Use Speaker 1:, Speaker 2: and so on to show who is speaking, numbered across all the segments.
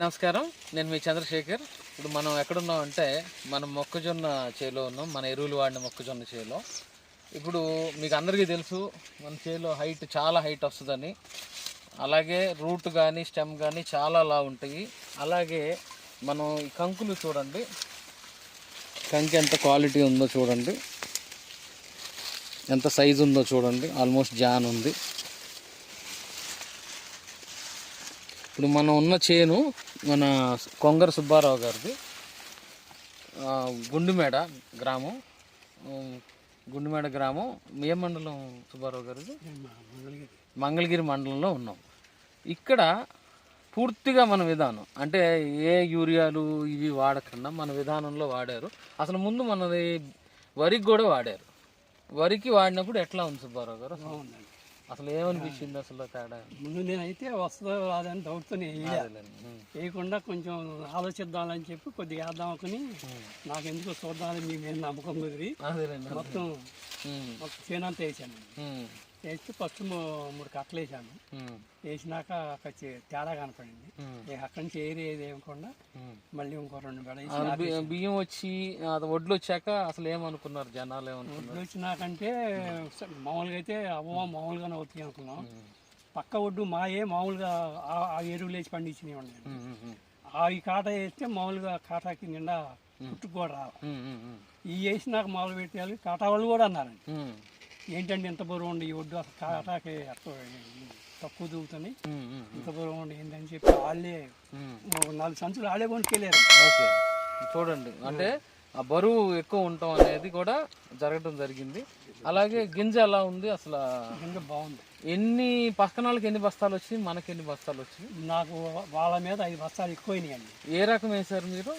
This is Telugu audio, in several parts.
Speaker 1: నమస్కారం. నేను మీ చంద్రశేఖర్. ఇప్పుడు మనం ఎక్కడున్నాం అంటే మనం మొక్కజొన్న చేలో ఉన్నాం. మన ఎరువులు వాడిన మొక్కజొన్న చేలో. ఇప్పుడు మీకు అందరికీ తెలుసు మన చేలో హైట్ చాలా హైట్ వస్తుందని. అలాగే రూట్ కానీ స్టెమ్ కానీ చాలా లా ఉంటాయి. అలాగే మనం ఈ కంకులు చూడండి. కంకి ఎంత క్వాలిటీ ఉందో చూడండి. ఎంత సైజు ఉందో చూడండి. ఆల్మోస్ట్ జాన్ ఉంది. ఇప్పుడు మనం ఉన్న చేను మన కొంగర సుబ్బారావు గారిది. గుండుమేడ గ్రామం. గుండుమేడ గ్రామం ఏ మండలం సుబ్బారావు గారిది? మంగళగిరి మండలంలో ఉన్నాం. ఇక్కడ పూర్తిగా మన విధానం అంటే ఏ యూరియాలు ఇవి వాడకుండా మన విధానంలో వాడారు. అసలు ముందు మనది వరికి కూడా వాడారు. వరికి వాడినప్పుడు ఎట్లా ఉంది సుబ్బారావు గారు? అసలు? ఏమనిపించింది అసలు తేడా
Speaker 2: ముందు నేనైతే వస్తుందో రాదని డౌట్తోనే. వేయకుండా కొంచెం ఆలోచిద్దామని చెప్పి కొద్దిగా వేద్దాం అనుకుని నాకు ఎందుకో చూద్దామని మీ మీద నమ్మకం కుదిరి. మొత్తం చేనంతా వేసాను వేస్తే ఫస్ట్ మూడు కట్టలు వేసాను. వేసినాక అక్కడ తేడా కనపడింది. అక్కడి నుంచి ఏరి ఏది వేయకుండా. మళ్ళీ ఇంకో రెండు బెడ
Speaker 1: బియ్యం వచ్చి అది వడ్లు వచ్చాక అసలు ఏమనుకున్నారు? జనాలు ఏమనుకున్నారు?
Speaker 2: ఒడ్లు వచ్చినాకంటే మామూలుగా అయితే అవ్వ మామూలుగానే అవుతాయి అనుకున్నాం. పక్క ఒడ్డు మాయే మామూలుగా ఆ- ఎరువులు వేసి పండించినవి ఉన్నాయి ఈ కాటా వేస్తే మామూలుగా కాటాకి నిండా పుట్టుకు కూడా రావు. ఈ వేసినాక మామూలు పెట్టాలి కాటా వాళ్ళు కూడా అన్నారండి. ఏంటంటే ఎంత బరువు ఉండి ఈ ఒడ్డు అసలు కాటాకి తక్కువ దూగుతుంది. ఇంత బరువు ఉండి ఏంటని చెప్పి వాళ్ళే నాలుగు సంచులు వాళ్ళే కొనుక్కెళ్ళారు.
Speaker 1: ఓకే. చూడండి. అంటే ఆ బరువు ఎక్కువ ఉండటం అనేది కూడా జరగడం జరిగింది. అలాగే గింజ ఎలా ఉంది అసలు?
Speaker 2: కింద బాగుంది.
Speaker 1: ఎన్ని పక్కన వాళ్ళకి ఎన్ని బస్తాలు వచ్చినాయి? మనకి ఎన్ని బస్తాలు వచ్చినాయి?
Speaker 2: నాకు వాళ్ళ మీద ఐదు బస్తాలు ఎక్కువైనాయండి.
Speaker 1: ఏ రకం వేశారు మీరు?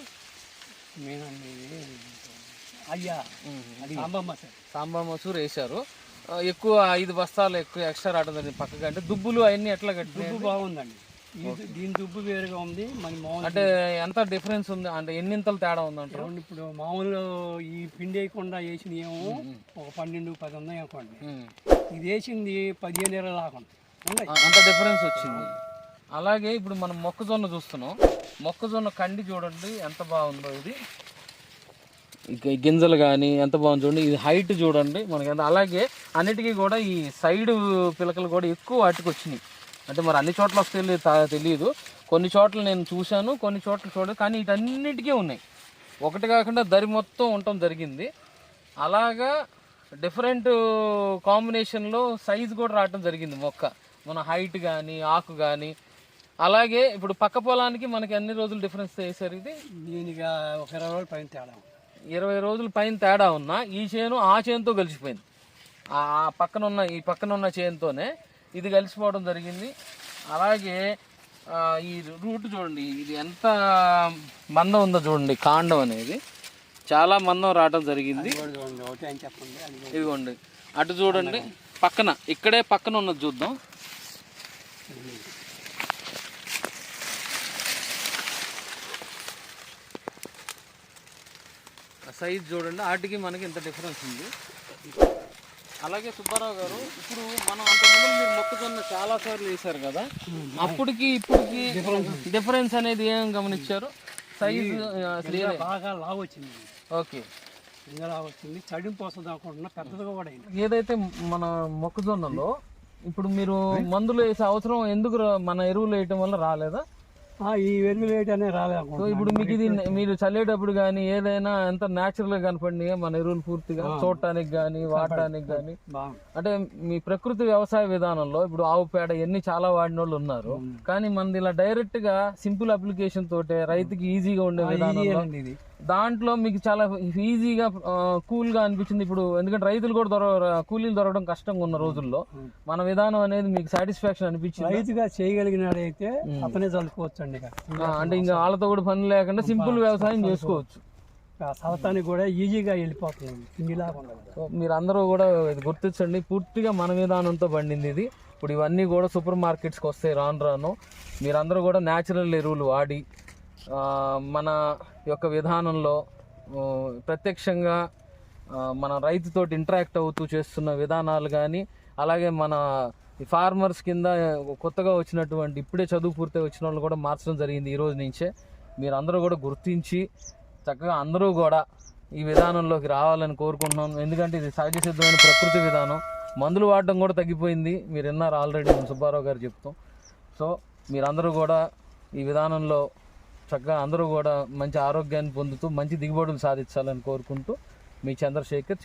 Speaker 2: నేనండి అయ్యా. అది
Speaker 1: సాంబా మసూర్. వేశారు. ఎక్కువ ఐదు బస్తాలు ఎక్కువ ఎక్స్ట్రా రావడం పక్కగా. అంటే దుబ్బులు అవన్నీ ఎట్లా కట్టినాయి
Speaker 2: దుబ్బు బాగుందండి. దీని దుబ్బు వేరుగా ఉంది మన మామూలు
Speaker 1: అంటే ఎంత డిఫరెన్స్ ఉంది? అంటే ఎన్నింతలు తేడా ఉందంటారు?
Speaker 2: చూడండి ఇప్పుడు మామూలు ఈ పిండి వేయకుండా వేసిన ఏమో ఒక పన్నెండు పది ఉన్నాయి అనుకోండి. ఇది వేసింది పదిహేను ఇరవై
Speaker 1: ఆ, అంత డిఫరెన్స్ వచ్చింది. అలాగే ఇప్పుడు మనం మొక్కజొన్న చూస్తున్నాం. మొక్కజొన్న కండి చూడండి ఎంత బాగుందో ఇది. గింజలు కానీ ఎంత బాగుంది చూడండి. ఇది హైట్ చూడండి మనకి ఎంత అలాగే అన్నిటికీ కూడా ఈ సైడ్ పిలకలు కూడా ఎక్కువ వాటికి వచ్చినాయి. అంటే మరి అన్ని చోట్ల వస్తే తెలియదు కొన్ని చోట్ల నేను చూశాను కొన్ని చోట్ల చూడలేదు. కానీ వీటన్నిటికీ ఉన్నాయి. ఒకటి కాకుండా దరి మొత్తం ఉండటం జరిగింది. అలాగా డిఫరెంట్ కాంబినేషన్లో సైజ్ కూడా రావటం జరిగింది మొక్క. మన హైట్ కానీ ఆకు కానీ అలాగే ఇప్పుడు పక్క పొలానికి మనకి అన్ని రోజులు డిఫరెన్స్ వేసారు దీనిగా
Speaker 2: దీనికి ఒక ఇరవై రోజులు పైన తేడా
Speaker 1: ఇరవై రోజుల పైన తేడా ఉన్నా ఈ చేను ఆ చేనుతో కలిసిపోయింది. ఆ పక్కన ఉన్న ఈ పక్కన ఉన్న చేనుతోనే ఇది కలిసిపోవడం జరిగింది. అలాగే ఈ రూట్ చూడండి ఇది ఎంత మందం ఉందో చూడండి కాండం అనేది. చాలా మందం రావడం జరిగింది. ఇదిగోండి అటు చూడండి పక్కన ఇక్కడే పక్కన ఉన్నది చూద్దాం. సైజ్ చూడండి వాటికి మనకి ఇంత డిఫరెన్స్ ఉంది. అలాగే సుబ్బారావు గారు ఇప్పుడు మనం అంతకుముందు మీరు మొక్కజొన్న చాలా సార్లు వేశారు కదా? అప్పటికి ఇప్పటికి డిఫరెన్స్ అనేది ఏం గమనించారు? సైజ్
Speaker 2: బాగా లావు వచ్చింది.
Speaker 1: ఓకే.
Speaker 2: వచ్చింది. చడింపు వస్తుంది అనుకుంటున్నా పెద్దదిగా కూడా అయింది.
Speaker 1: ఏదైతే మన మొక్కజొన్నలో ఇప్పుడు మీరు మందులు వేసే అవసరం ఎందుకు మన ఎరువులు వేయటం వల్ల రాలేదా?
Speaker 2: ఈ అనే రాలేదు
Speaker 1: సో. ఇప్పుడు మీకు ఇది మీరు చల్లేటప్పుడు కానీ ఏదైనా ఎంత న్యాచురల్గా కనపడినాయా మన ఎరువులు పూర్తిగా చూడటానికి కానీ వాడటానికి కానీ అంటే మీ ప్రకృతి వ్యవసాయ విధానంలో ఇప్పుడు ఆవు పేడ ఎన్ని చాలా వాడిన వాళ్ళు ఉన్నారు కానీ మనది ఇలా డైరెక్ట్గా సింపుల్ అప్లికేషన్ తోటే రైతుకి ఈజీగా ఉండే
Speaker 2: ఇది.
Speaker 1: దాంట్లో మీకు చాలా ఈజీగా కూల్గా అనిపించింది. ఇప్పుడు ఎందుకంటే రైతులు కూడా దొర కూలీలు దొరకడం కష్టంగా ఉన్న రోజుల్లో మన విధానం అనేది మీకు సాటిస్ఫాక్షన్ అనిపించింది?
Speaker 2: రైతుగా చేయగలిగినాడైతే అతనే చల్లుకోవచ్చు అండి
Speaker 1: అంటే ఇంకా వాళ్ళతో కూడా పని లేకుండా సింపుల్ వ్యవసాయం చేసుకోవచ్చు.
Speaker 2: సవతానికి కూడా ఈజీగా వెళ్ళిపోతుంది
Speaker 1: మీరు అందరూ కూడా ఇది గుర్తించండి. పూర్తిగా మన విధానంతో పండింది ఇది. ఇప్పుడు ఇవన్నీ కూడా సూపర్ మార్కెట్స్కి వస్తాయి రాను రాను. మీరందరూ కూడా న్యాచురల్ ఎరువులు వాడి మన యొక్క విధానంలో ప్రత్యక్షంగా మన రైతుతోటి ఇంటరాక్ట్ అవుతూ చేస్తున్న విధానాలు కానీ అలాగే మన ఈ ఫార్మర్స్ కింద కొత్తగా వచ్చినటువంటి ఇప్పుడే చదువు పూర్తి వచ్చిన వాళ్ళు కూడా మార్చడం జరిగింది ఈ రోజు నుంచే. మీరు అందరూ కూడా గుర్తించి చక్కగా అందరూ కూడా ఈ విధానంలోకి రావాలని కోరుకుంటున్నాం. ఎందుకంటే ఇది సహజ సిద్ధమైన ప్రకృతి విధానం. మందులు వాడడం కూడా తగ్గిపోయింది. మీరు విన్నారు ఆల్రెడీ సుబ్బారావు గారు చెప్తాం. సో మీరందరూ కూడా ఈ విధానంలో చక్కగా అందరూ కూడా మంచి ఆరోగ్యాన్ని పొందుతూ మంచి దిగుబడులు సాధించాలని కోరుకుంటూ మీ చంద్రశేఖర్